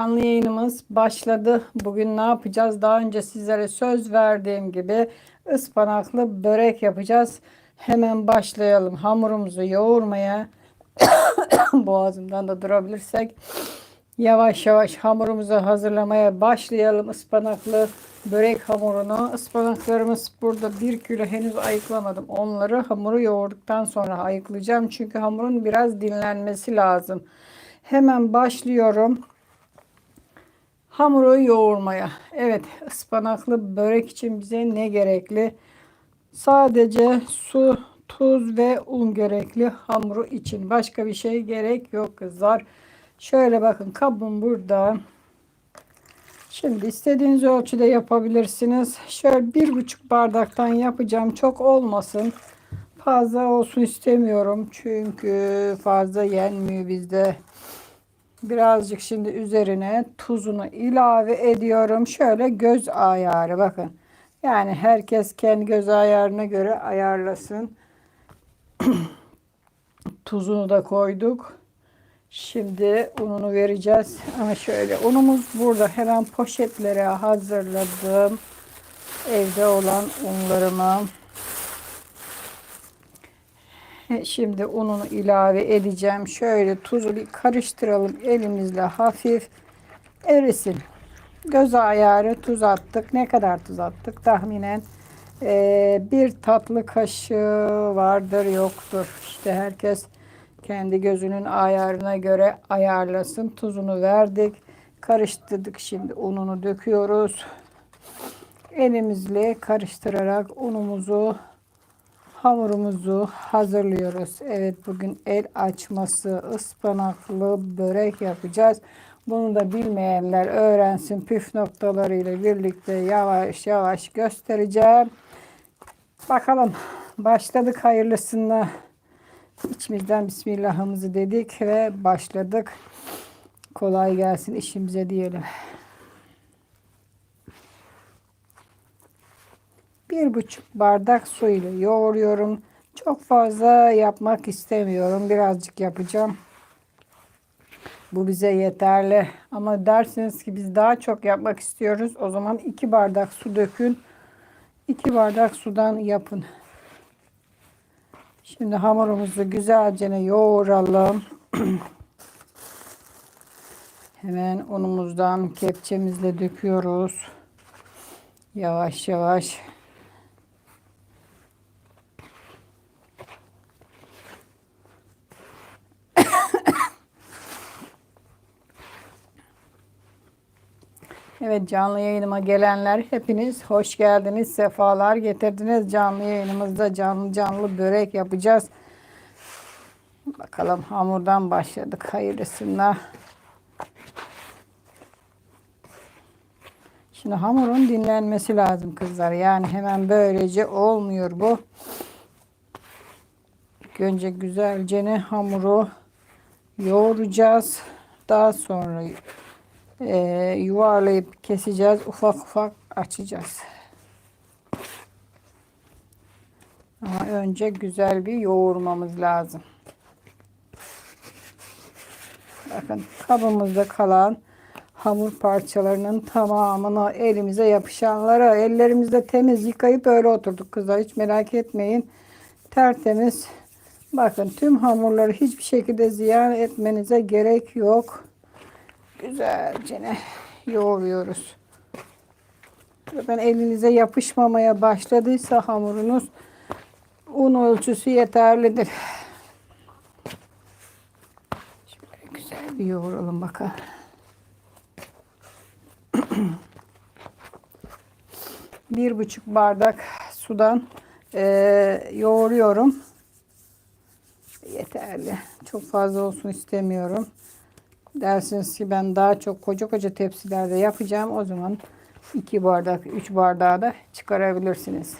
Canlı yayınımız başladı. Bugün ne yapacağız? Daha önce sizlere söz verdiğim gibi ıspanaklı börek yapacağız. Hemen başlayalım. Hamurumuzu yoğurmaya boğazımdan da durabilirsek yavaş yavaş hamurumuzu hazırlamaya başlayalım. Ispanaklı börek hamurunu. Ispanaklarımız burada 1 kilo henüz ayıklamadım. Onları hamuru yoğurduktan sonra ayıklayacağım. Çünkü hamurun biraz dinlenmesi lazım. Hemen başlıyorum. Hamuru yoğurmaya. Evet ıspanaklı börek için bize ne gerekli? Sadece su, tuz ve un gerekli hamuru için. Başka bir şey gerek yok kızlar. Şöyle bakın kabım burada. Şimdi istediğiniz ölçüde yapabilirsiniz. Şöyle bir buçuk bardaktan yapacağım. Çok olmasın. Fazla olsun istemiyorum. Çünkü fazla yenmiyor bizde. Birazcık şimdi üzerine tuzunu ilave ediyorum. Şöyle göz ayarı bakın. Yani herkes kendi göz ayarına göre ayarlasın. Tuzunu da koyduk. Şimdi ununu vereceğiz. Ama şöyle unumuz burada. Hemen poşetlere hazırladım. Evde olan unlarımı. Şimdi ununu ilave edeceğim. Şöyle tuzu bir karıştıralım elimizle hafif erisin. Göz ayarı tuz attık. Ne kadar tuz attık? Tahminen e, bir tatlı kaşığı vardır yoktur. İşte herkes kendi gözünün ayarına göre ayarlasın. Tuzunu verdik. Karıştırdık. Şimdi ununu döküyoruz. Elimizle karıştırarak unumuzu hamurumuzu hazırlıyoruz. Evet bugün el açması ıspanaklı börek yapacağız. Bunu da bilmeyenler öğrensin püf noktalarıyla birlikte yavaş yavaş göstereceğim. Bakalım başladık hayırlısına. İçimizden Bismillah'ımızı dedik ve başladık. Kolay gelsin işimize diyelim. Bir buçuk bardak su ile yoğuruyorum. Çok fazla yapmak istemiyorum. Birazcık yapacağım. Bu bize yeterli. Ama dersiniz ki biz daha çok yapmak istiyoruz. O zaman iki bardak su dökün. İki bardak sudan yapın. Şimdi hamurumuzu güzelce yoğuralım. Hemen unumuzdan kepçemizle döküyoruz. Yavaş yavaş Evet canlı yayınıma gelenler hepiniz hoş geldiniz. Sefalar getirdiniz. Canlı yayınımızda canlı canlı börek yapacağız. Bakalım hamurdan başladık. Hayırlısına. Şimdi hamurun dinlenmesi lazım kızlar. Yani hemen böylece olmuyor bu. Önce güzelce hamuru yoğuracağız. Daha sonra e, yuvarlayıp keseceğiz. Ufak ufak açacağız. Ama önce güzel bir yoğurmamız lazım. Bakın kabımızda kalan hamur parçalarının tamamını elimize yapışanlara ellerimizde temiz yıkayıp öyle oturduk kızlar. Hiç merak etmeyin. Tertemiz. Bakın tüm hamurları hiçbir şekilde ziyan etmenize gerek yok güzelce yoğuruyoruz. Ben elinize yapışmamaya başladıysa hamurunuz un ölçüsü yeterlidir. Şöyle güzel bir yoğuralım bakalım. bir buçuk bardak sudan e, yoğuruyorum. Yeterli. Çok fazla olsun istemiyorum. Dersiniz ki ben daha çok koca koca tepsilerde yapacağım. O zaman 2 bardak, 3 bardağı da çıkarabilirsiniz.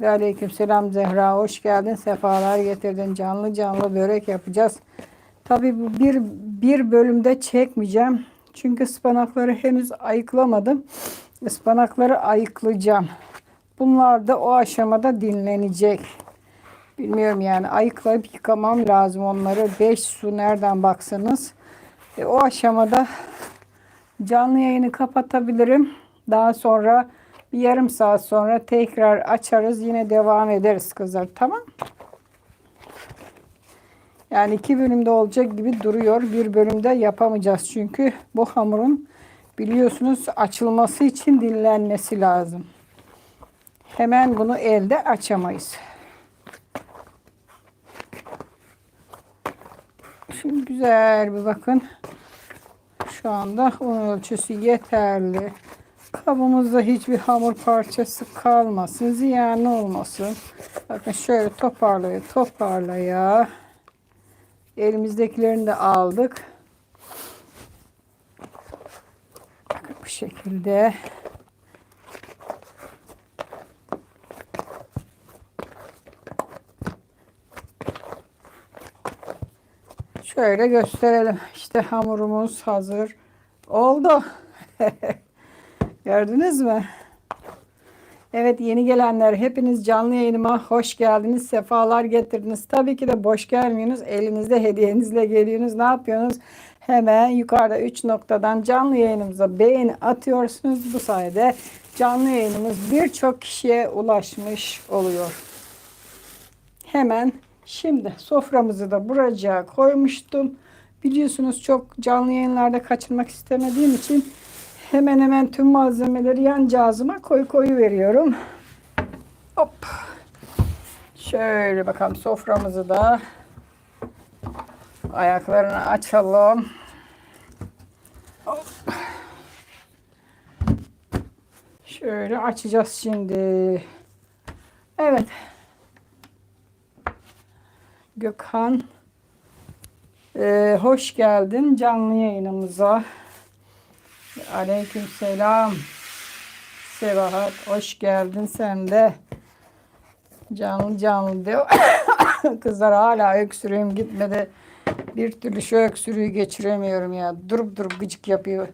Ve aleyküm selam Zehra. Hoş geldin. Sefalar getirdin. Canlı canlı börek yapacağız. Tabi bu bir, bir bölümde çekmeyeceğim. Çünkü ıspanakları henüz ayıklamadım. Ispanakları ayıklayacağım. Bunlar da o aşamada dinlenecek. Bilmiyorum yani ayıklayıp yıkamam lazım onları. 5 su nereden baksanız. E, o aşamada Canlı yayını kapatabilirim. Daha sonra bir yarım saat sonra tekrar açarız. Yine devam ederiz kızlar. Tamam. Yani iki bölümde olacak gibi duruyor. Bir bölümde yapamayacağız. Çünkü bu hamurun biliyorsunuz açılması için dinlenmesi lazım. Hemen bunu elde açamayız. Şimdi güzel bir bakın. Şu anda un ölçüsü yeterli. Kabımızda hiçbir hamur parçası kalmasın. Ziyan olmasın. Bakın şöyle toparlaya toparlaya. Elimizdekilerini de aldık. Bakın bu şekilde. Şöyle gösterelim. İşte hamurumuz hazır oldu. Gördünüz mü? Evet yeni gelenler hepiniz canlı yayınıma hoş geldiniz. Sefalar getirdiniz. Tabii ki de boş gelmiyorsunuz. Elinizde hediyenizle geliyorsunuz. Ne yapıyorsunuz? Hemen yukarıda 3 noktadan canlı yayınımıza beğeni atıyorsunuz. Bu sayede canlı yayınımız birçok kişiye ulaşmış oluyor. Hemen şimdi soframızı da buraya koymuştum. Biliyorsunuz çok canlı yayınlarda kaçırmak istemediğim için hemen hemen tüm malzemeleri yan cihazıma koy koyu veriyorum. Hop. Şöyle bakalım soframızı da ayaklarını açalım. Hop. Şöyle açacağız şimdi. Evet. Gökhan. Ee, hoş geldin canlı yayınımıza. Aleyküm selam. Sebahat hoş geldin sen de. Canlı canlı diyor. Kızlar hala öksürüğüm gitmedi. Bir türlü şu öksürüğü geçiremiyorum ya. Durup durup gıcık yapıyor.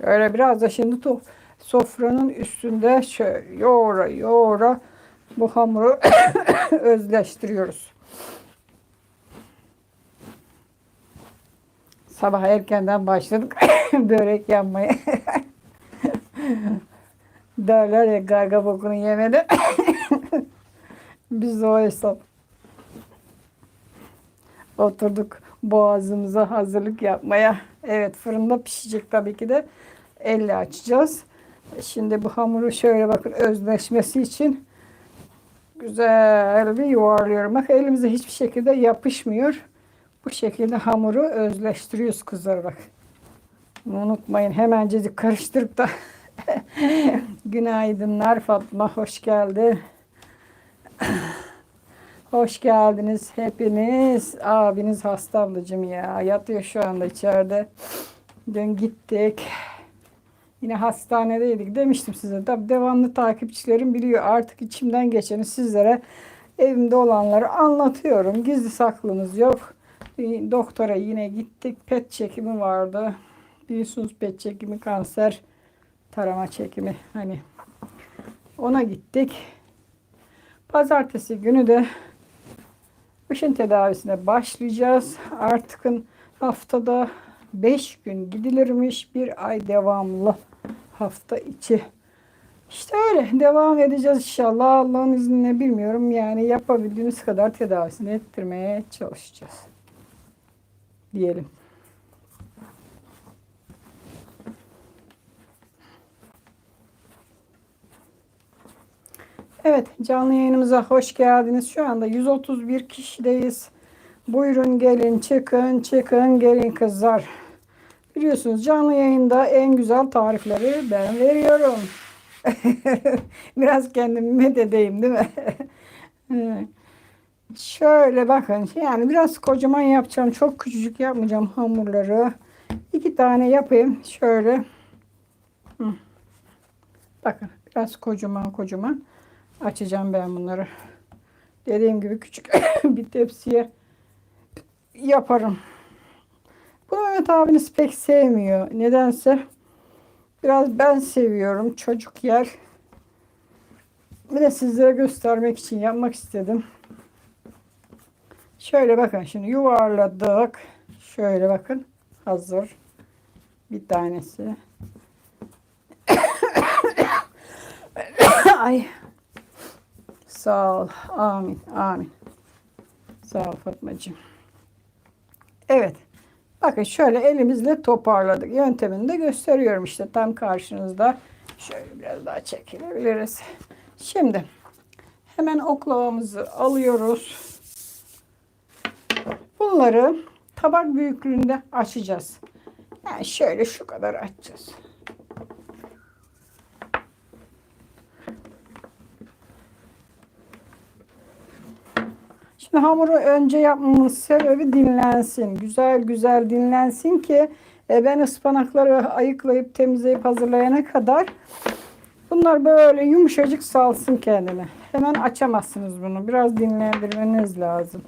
Öyle biraz da şimdi to sofranın üstünde şöyle yoğura yoğura bu hamuru özleştiriyoruz. Sabah erkenden başladık börek yapmaya. Derler ya garga bokunu yemedi. Biz de o hesap. Oturduk boğazımıza hazırlık yapmaya. Evet fırında pişecek tabii ki de. Elle açacağız. Şimdi bu hamuru şöyle bakın özleşmesi için güzel bir yuvarlıyorum. Bak elimize hiçbir şekilde yapışmıyor. Bu şekilde hamuru özleştiriyoruz kızlar bak. Unutmayın hemencecik karıştırıp da Günaydınlar Fatma hoş geldin. hoş geldiniz hepiniz. Abiniz hasta ablacığım ya. Yatıyor şu anda içeride. Dün gittik. Yine hastanedeydik demiştim size. Tabi devamlı takipçilerim biliyor. Artık içimden geçeni sizlere evimde olanları anlatıyorum. Gizli saklımız yok. Doktora yine gittik. PET çekimi vardı. Biliyorsunuz PET çekimi kanser tarama çekimi hani ona gittik. Pazartesi günü de ışın tedavisine başlayacağız. Artıkın haftada 5 gün gidilirmiş. Bir ay devamlı hafta içi. İşte öyle devam edeceğiz inşallah. Allah'ın izniyle bilmiyorum. Yani yapabildiğimiz kadar tedavisini ettirmeye çalışacağız. Diyelim. Evet canlı yayınımıza hoş geldiniz. Şu anda 131 kişideyiz. Buyurun gelin çıkın çıkın gelin kızlar. Biliyorsunuz canlı yayında en güzel tarifleri ben veriyorum. Biraz kendimi dedeyim değil mi? Şöyle bakın yani biraz kocaman yapacağım. Çok küçücük yapmayacağım hamurları. İki tane yapayım. Şöyle. Bakın biraz kocaman kocaman açacağım ben bunları. Dediğim gibi küçük bir tepsiye yaparım. Bunu Mehmet abiniz pek sevmiyor. Nedense biraz ben seviyorum. Çocuk yer. Bir de sizlere göstermek için yapmak istedim. Şöyle bakın şimdi yuvarladık. Şöyle bakın hazır. Bir tanesi. Ay. Sağ ol. Amin. Amin. Sağ ol Fatmacığım. Evet. Bakın şöyle elimizle toparladık. Yöntemini de gösteriyorum işte tam karşınızda. Şöyle biraz daha çekilebiliriz. Şimdi hemen oklavamızı alıyoruz. Bunları tabak büyüklüğünde açacağız. Yani şöyle şu kadar açacağız. Şimdi hamuru önce yapmamın sebebi dinlensin. Güzel güzel dinlensin ki e, ben ıspanakları ayıklayıp temizleyip hazırlayana kadar bunlar böyle yumuşacık salsın kendini. Hemen açamazsınız bunu. Biraz dinlendirmeniz lazım.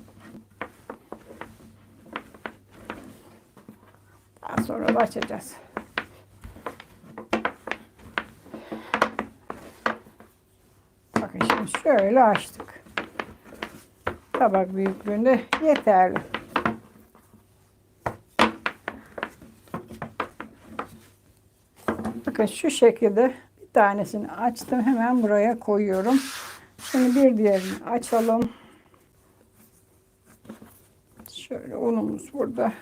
Daha sonra açacağız. Bakın şimdi şöyle açtık. Tabak büyüklüğünde yeterli. Bakın şu şekilde bir tanesini açtım. Hemen buraya koyuyorum. Şimdi bir diğerini açalım. Şöyle unumuz burada.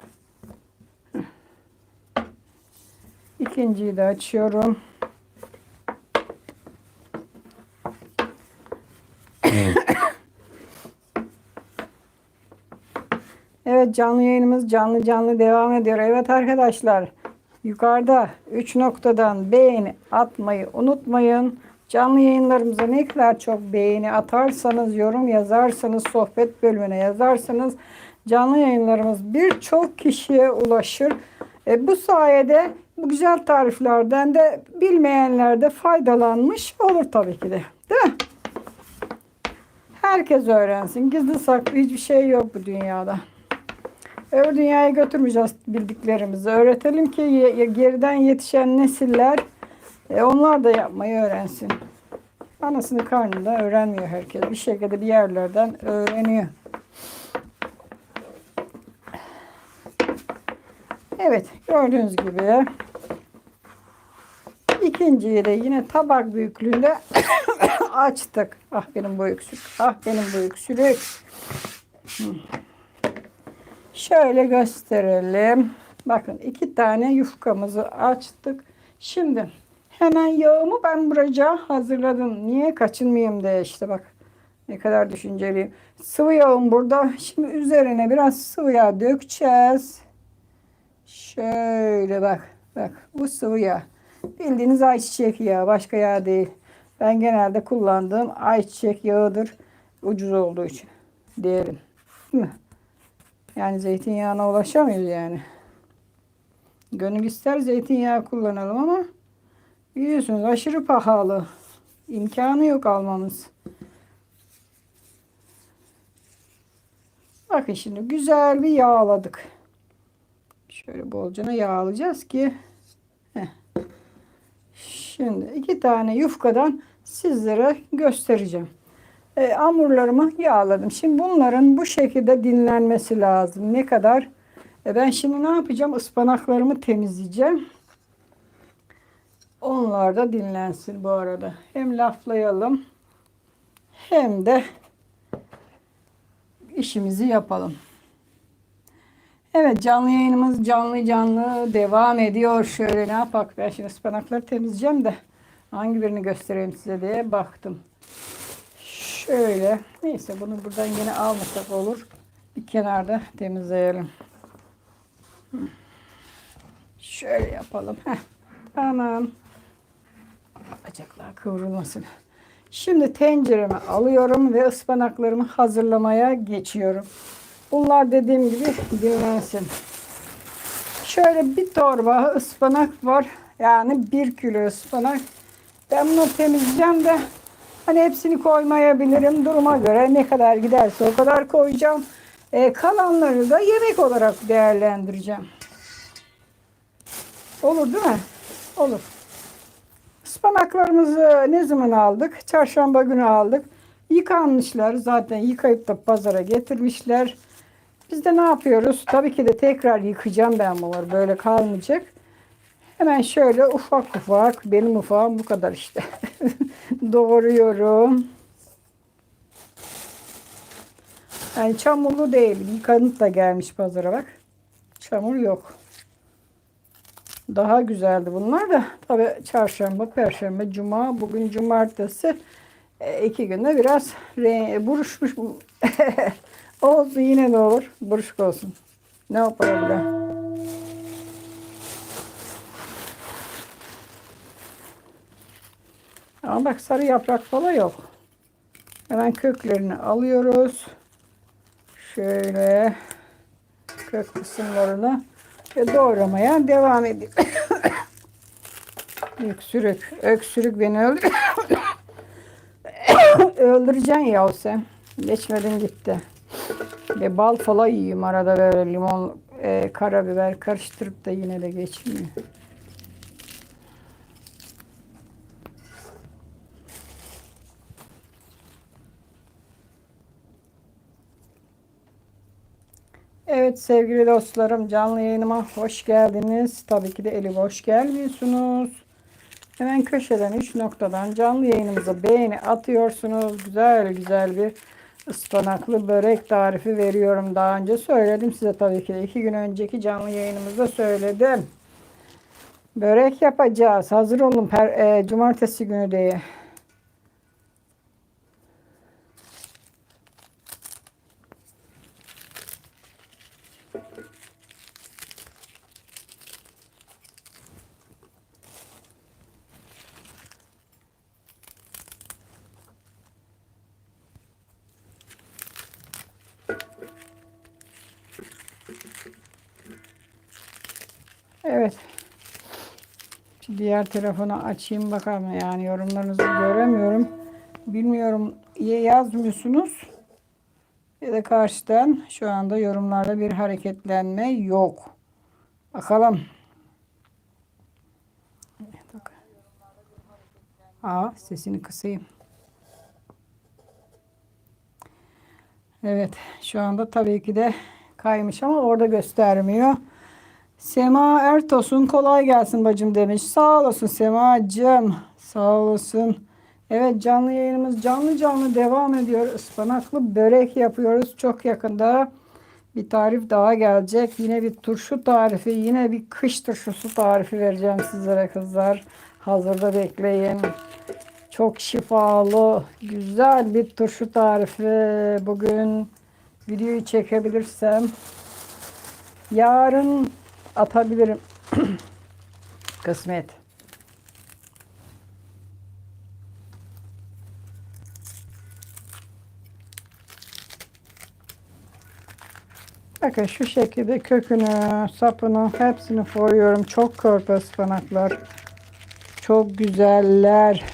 İkinciyi de açıyorum. Evet canlı yayınımız canlı canlı devam ediyor. Evet arkadaşlar yukarıda 3 noktadan beğeni atmayı unutmayın. Canlı yayınlarımıza ne kadar çok beğeni atarsanız, yorum yazarsanız, sohbet bölümüne yazarsanız canlı yayınlarımız birçok kişiye ulaşır. E, bu sayede bu güzel tariflerden de bilmeyenler de faydalanmış olur tabii ki de. Değil mi? Herkes öğrensin. Gizli saklı hiçbir şey yok bu dünyada. Öbür dünyaya götürmeyeceğiz bildiklerimizi. Öğretelim ki geriden yetişen nesiller e, onlar da yapmayı öğrensin. Anasının karnında öğrenmiyor herkes. Bir şekilde bir yerlerden öğreniyor. Evet gördüğünüz gibi ikinciyi de yine tabak büyüklüğünde açtık. Ah benim bu öksürük. Ah benim bu öksürük. Şöyle gösterelim. Bakın iki tane yufkamızı açtık. Şimdi hemen yağımı ben buraya hazırladım. Niye kaçınmayayım diye işte bak. Ne kadar düşünceliyim. Sıvı yağım burada. Şimdi üzerine biraz sıvı yağ dökeceğiz. Şöyle bak. Bak bu sıvı yağ. Bildiğiniz ayçiçek yağı. Başka yağ değil. Ben genelde kullandığım ayçiçek yağıdır. Ucuz olduğu için. Diyelim. Değil mi? Yani zeytinyağına ulaşamıyoruz yani. Gönül ister zeytinyağı kullanalım ama biliyorsunuz aşırı pahalı. İmkanı yok almamız. Bakın şimdi güzel bir yağladık. Şöyle bolcana yağlayacağız ki heh. Şimdi iki tane yufkadan sizlere göstereceğim. E, hamurlarımı yağladım. Şimdi bunların bu şekilde dinlenmesi lazım. Ne kadar? E, ben şimdi ne yapacağım? Ispanaklarımı temizleyeceğim. Onlar da dinlensin bu arada. Hem laflayalım hem de işimizi yapalım. Evet canlı yayınımız canlı canlı devam ediyor. Şöyle ne yapak? Ben şimdi ıspanakları temizleyeceğim de hangi birini göstereyim size diye baktım. Şöyle. Neyse bunu buradan yine almasak olur. Bir kenarda temizleyelim. Şöyle yapalım. Heh. Tamam. Bacaklar kıvrılmasın. Şimdi tencereme alıyorum ve ıspanaklarımı hazırlamaya geçiyorum. Bunlar dediğim gibi dinlensin. Şöyle bir torba ıspanak var. Yani bir kilo ıspanak. Ben bunu temizleyeceğim de hani hepsini koymayabilirim. Duruma göre ne kadar giderse o kadar koyacağım. Ee, kalanları da yemek olarak değerlendireceğim. Olur değil mi? Olur. Ispanaklarımızı ne zaman aldık? Çarşamba günü aldık. Yıkanmışlar. Zaten yıkayıp da pazara getirmişler. Biz de ne yapıyoruz? Tabii ki de tekrar yıkayacağım ben bunları. Böyle kalmayacak. Hemen şöyle ufak ufak benim ufağım bu kadar işte. Doğruyorum. Yani çamurlu değil. Yıkanıp da gelmiş pazara bak. Çamur yok. Daha güzeldi bunlar da. Tabi çarşamba, perşembe, cuma. Bugün cumartesi. E, iki günde biraz buruşmuş. olsun yine de olur. Buruşuk olsun. Ne yapalım Ama bak sarı yaprak falan yok. Hemen köklerini alıyoruz. Şöyle kök kısımlarını ve doğramaya devam ediyor. öksürük. Öksürük beni öldür. Öldüreceksin ya sen. Geçmedin gitti. Ve bal falan yiyeyim arada böyle limon, e, karabiber karıştırıp da yine de geçmiyor. Evet sevgili dostlarım canlı yayınıma hoş geldiniz. Tabii ki de eli boş gelmiyorsunuz. Hemen köşeden 3 noktadan canlı yayınımıza beğeni atıyorsunuz. Güzel güzel bir ıspanaklı börek tarifi veriyorum. Daha önce söyledim size tabii ki de 2 gün önceki canlı yayınımızda söyledim. Börek yapacağız. Hazır olun per, e, cumartesi günü diye. Evet. Şu diğer telefonu açayım bakalım. Yani yorumlarınızı göremiyorum. Bilmiyorum ya yazmıyorsunuz ya da karşıdan şu anda yorumlarda bir hareketlenme yok. Bakalım. Aa sesini kısayım. Evet şu anda tabii ki de kaymış ama orada göstermiyor. Sema Ertosun kolay gelsin bacım demiş. Sağ olasın Semacığım. Sağ olasın. Evet canlı yayınımız canlı canlı devam ediyor. Ispanaklı börek yapıyoruz. Çok yakında bir tarif daha gelecek. Yine bir turşu tarifi, yine bir kış turşusu tarifi vereceğim sizlere kızlar. Hazırda bekleyin. Çok şifalı, güzel bir turşu tarifi. Bugün videoyu çekebilirsem yarın atabilirim. Kısmet. Bakın şu şekilde kökünü, sapını hepsini koyuyorum. Çok körpe ıspanaklar. Çok güzeller.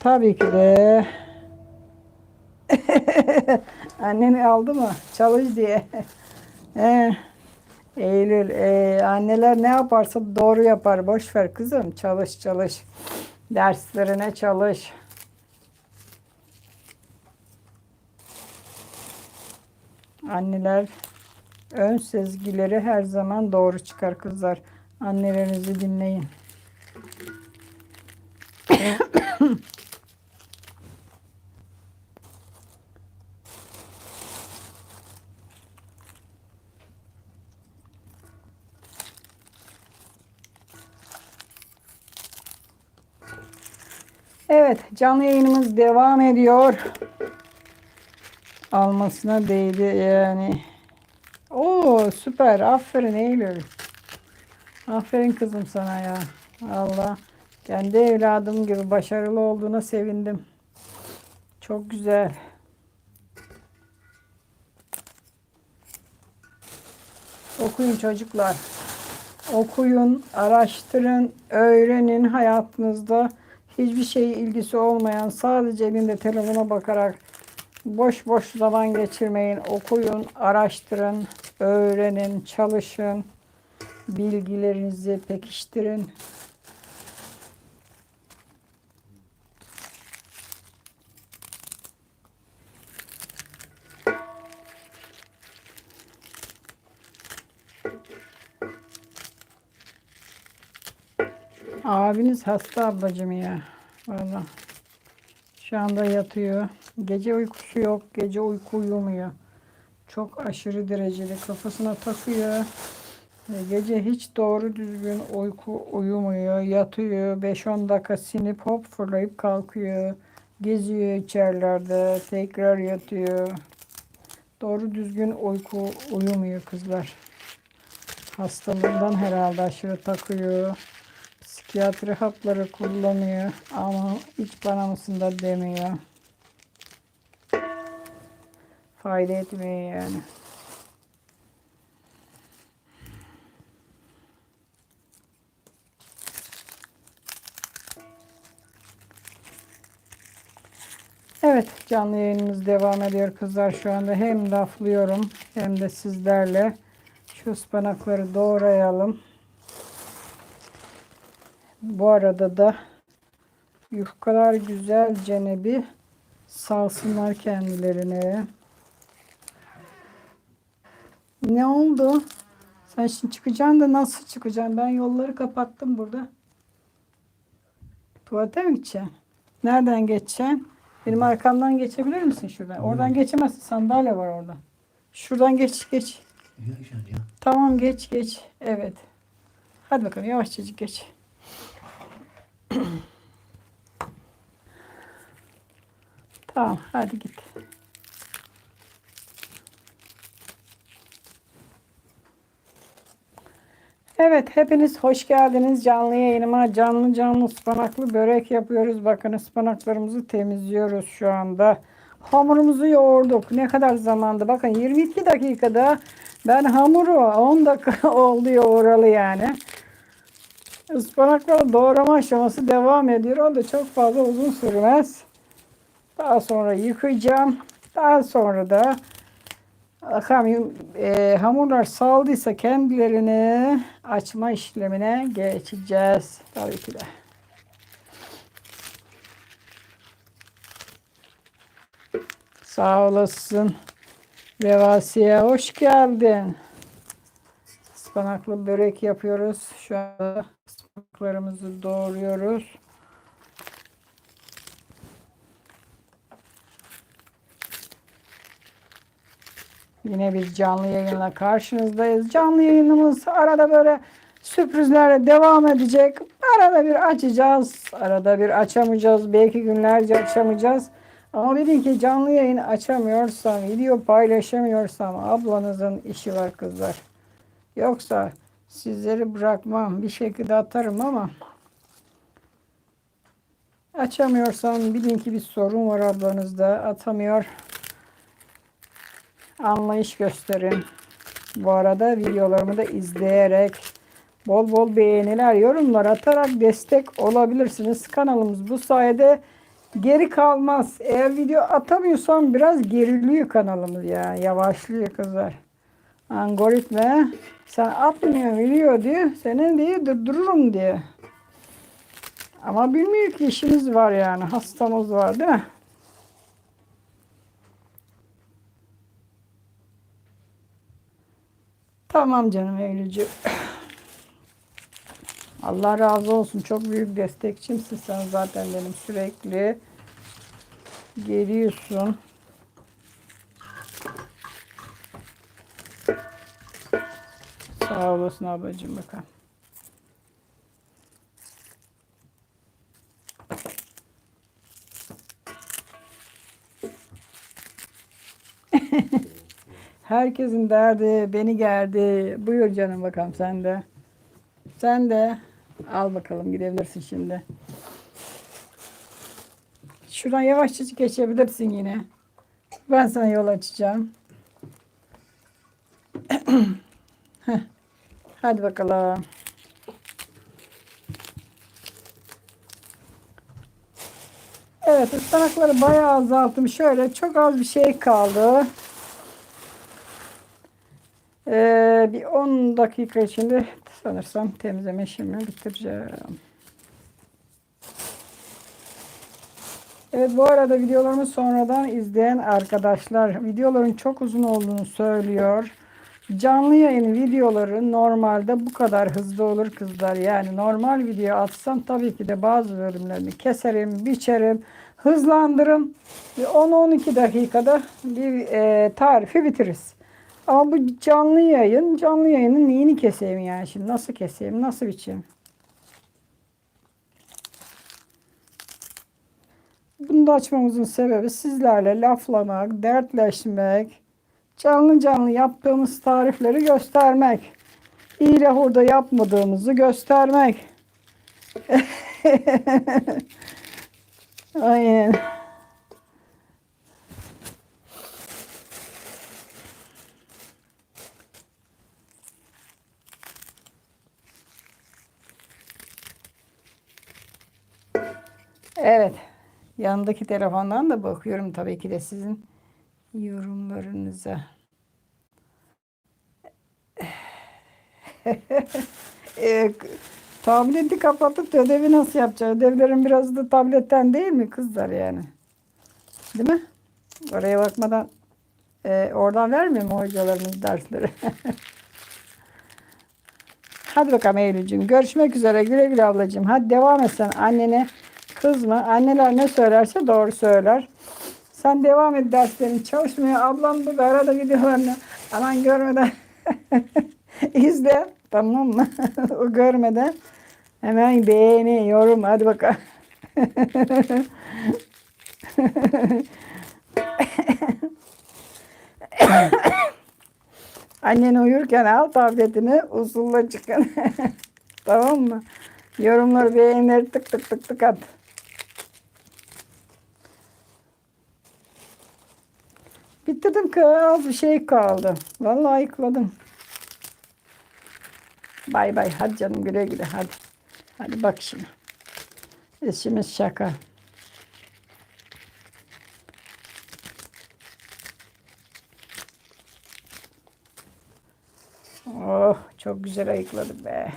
Tabii ki de anneni aldı mı? Çalış diye. Ee, Eylül, e, anneler ne yaparsa doğru yapar. Boş ver kızım. Çalış çalış. Derslerine çalış. Anneler ön sezgileri her zaman doğru çıkar kızlar. Annelerinizi dinleyin. Evet, canlı yayınımız devam ediyor. Almasına değdi yani. Oo süper. Aferin Eylül. Aferin kızım sana ya. Allah. Kendi evladım gibi başarılı olduğuna sevindim. Çok güzel. Okuyun çocuklar. Okuyun, araştırın, öğrenin hayatınızda hiçbir şey ilgisi olmayan sadece elinde telefona bakarak boş boş zaman geçirmeyin. Okuyun, araştırın, öğrenin, çalışın. Bilgilerinizi pekiştirin. Abiniz hasta ablacığım ya. Vallahi. Şu anda yatıyor. Gece uykusu yok. Gece uyku uyumuyor. Çok aşırı derecede kafasına takıyor. Ve Gece hiç doğru düzgün uyku uyumuyor. Yatıyor. 5-10 dakika sinip hop fırlayıp kalkıyor. Geziyor içerilerde. Tekrar yatıyor. Doğru düzgün uyku uyumuyor kızlar. Hastalığından herhalde aşırı takıyor. Psikiyatri hapları kullanıyor ama hiç bana mısın da demiyor. Fayda etmiyor yani. Evet canlı yayınımız devam ediyor kızlar şu anda hem laflıyorum hem de sizlerle şu ıspanakları doğrayalım. Bu arada da yufkalar güzelce bir salsınlar kendilerine. Ne oldu? Sen şimdi çıkacaksın da nasıl çıkacaksın? Ben yolları kapattım burada. Tuvalete mi gideceksin? Nereden geçeceksin? Benim arkamdan geçebilir misin şuradan? Oradan geçemezsin. Sandalye var orada. Şuradan geç geç. Tamam geç geç. Evet. Hadi bakalım yavaşçacık geç. Tamam hadi git. Evet hepiniz hoş geldiniz canlı yayınıma. Canlı canlı ıspanaklı börek yapıyoruz. Bakın ıspanaklarımızı temizliyoruz şu anda. Hamurumuzu yoğurduk. Ne kadar zamanda? Bakın 22 dakikada ben hamuru 10 dakika oldu yoğuralı yani. Ispanakları doğrama aşaması devam ediyor. O da çok fazla uzun sürmez. Daha sonra yıkayacağım. Daha sonra da bakalım, e, hamurlar saldıysa kendilerini açma işlemine geçeceğiz. Tabii ki de. Sağ olasın. Revasiye hoş geldin. Ispanaklı börek yapıyoruz. Şu anda ıspanaklarımızı doğruyoruz. Yine bir canlı yayınla karşınızdayız. Canlı yayınımız arada böyle sürprizlerle devam edecek. Arada bir açacağız, arada bir açamayacağız. Belki günlerce açamayacağız. Ama bilin ki canlı yayın açamıyorsam, video paylaşamıyorsam ablanızın işi var kızlar. Yoksa sizleri bırakmam. Bir şekilde atarım ama açamıyorsam bilin ki bir sorun var ablanızda. Atamıyor. Anlayış gösterin. Bu arada videolarımı da izleyerek bol bol beğeniler, yorumlar atarak destek olabilirsiniz. Kanalımız bu sayede geri kalmaz. Eğer video atamıyorsam biraz geriliyor kanalımız ya. Yavaşlıyor kızlar. Algoritma sen atmıyor video diyor. Senin diye durdururum diye. Ama bilmiyor ki işimiz var yani. Hastamız var değil mi? Tamam canım Eylülcüğüm. Allah razı olsun. Çok büyük destekçimsin sen zaten benim sürekli. Geliyorsun. Sağ olasın ablacığım bakalım. Herkesin derdi beni gerdi. Buyur canım bakalım sen de. Sen de al bakalım gidebilirsin şimdi. Şuradan yavaşça geçebilirsin yine. Ben sana yol açacağım. Heh. Hadi bakalım. Evet ıspanakları bayağı azalttım. Şöyle çok az bir şey kaldı. Ee, bir 10 dakika içinde sanırsam temizleme işlemini bitireceğim. Evet bu arada videolarımı sonradan izleyen arkadaşlar videoların çok uzun olduğunu söylüyor. Canlı yayın videoları normalde bu kadar hızlı olur kızlar. Yani normal video atsam tabii ki de bazı bölümlerini keserim, biçerim, hızlandırırım. Ve 10-12 dakikada bir e, tarifi bitiririz. Ama bu canlı yayın, canlı yayının neyini keseyim yani şimdi? Nasıl keseyim, nasıl biçeyim? Bunu da açmamızın sebebi sizlerle laflamak, dertleşmek, canlı canlı yaptığımız tarifleri göstermek. İyi hurda yapmadığımızı göstermek. Aynen. Evet. Yanındaki telefondan da bakıyorum tabii ki de sizin yorumlarınıza. e, tableti kapatıp da ödevi nasıl yapacağız? Ödevlerin biraz da tabletten değil mi kızlar yani? Değil mi? Oraya bakmadan e, oradan vermiyor mu hocalarımız dersleri? Hadi bakalım Eylül'cüğüm. Görüşmek üzere. Güle güle ablacığım. Hadi devam et sen annene. Kızma. Anneler ne söylerse doğru söyler. Sen devam et derslerini çalışmaya. Ablam bu arada videolarını aman görmeden izle. Tamam mı? o görmeden hemen beğeni, yorum. Hadi bakalım. Annen uyurken al tabletini usulla çıkın. tamam mı? Yorumları beğenileri tık tık tık tık at. Bitirdim ki az bir şey kaldı. Vallahi ayıkladım. Bay bay. Hadi canım güle güle hadi. Hadi bak şimdi. İşimiz şaka. Oh çok güzel ayıkladım be.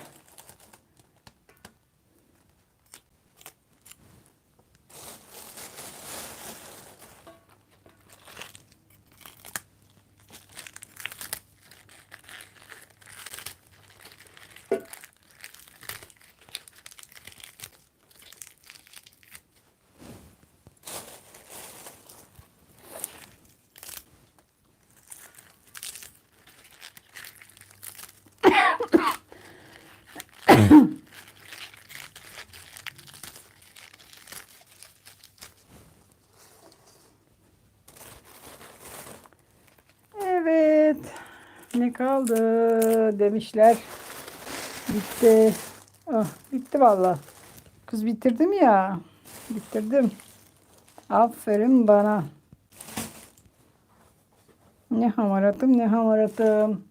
Evet. Ne kaldı demişler. Bitti. Oh, bitti valla. Kız bitirdim ya. Bitirdim. Aferin bana. Ne hamaratım ne hamaratım.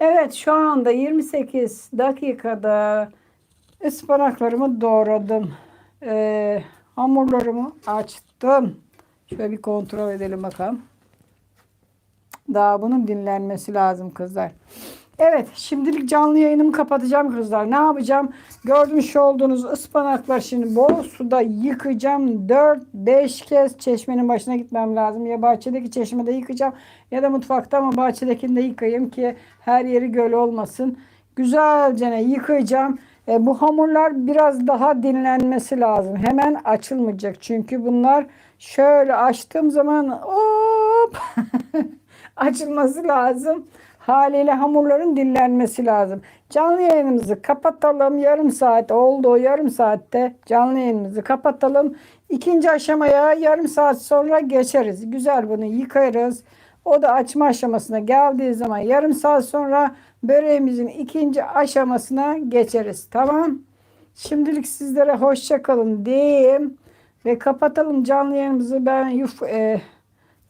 Evet şu anda 28 dakikada ıspanaklarımı doğradım. Ee, hamurlarımı açtım. Şöyle bir kontrol edelim bakalım. Daha bunun dinlenmesi lazım kızlar. Evet şimdilik canlı yayınımı kapatacağım kızlar. Ne yapacağım? Görmüş olduğunuz ıspanaklar şimdi bol suda yıkayacağım. 4-5 kez çeşmenin başına gitmem lazım. Ya bahçedeki çeşmede yıkayacağım ya da mutfakta ama bahçedekini de yıkayayım ki her yeri göl olmasın. Güzelce yıkayacağım. E, bu hamurlar biraz daha dinlenmesi lazım. Hemen açılmayacak. Çünkü bunlar şöyle açtığım zaman hop açılması lazım. Haliyle hamurların dinlenmesi lazım. Canlı yayınımızı kapatalım. Yarım saat oldu. Yarım saatte canlı yayınımızı kapatalım. İkinci aşamaya yarım saat sonra geçeriz. Güzel bunu yıkarız. O da açma aşamasına geldiği zaman yarım saat sonra böreğimizin ikinci aşamasına geçeriz. Tamam. Şimdilik sizlere hoşça kalın diyeyim ve kapatalım canlı yayınımızı. Ben yuf, e,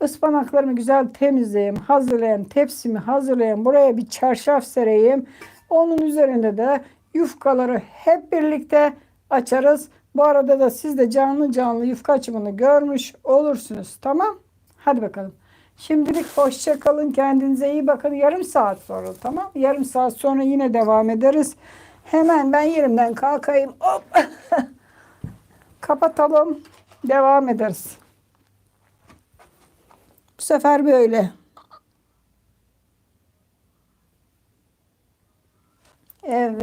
ıspanaklarımı güzel temizleyeyim, hazırlayayım, tepsimi hazırlayayım. Buraya bir çarşaf sereyim. Onun üzerinde de yufkaları hep birlikte açarız. Bu arada da siz de canlı canlı yufka açımını görmüş olursunuz. Tamam. Hadi bakalım. Şimdilik hoşça kalın. Kendinize iyi bakın. Yarım saat sonra tamam. Yarım saat sonra yine devam ederiz. Hemen ben yerimden kalkayım. Hop. Kapatalım. Devam ederiz. Bu sefer böyle. Evet.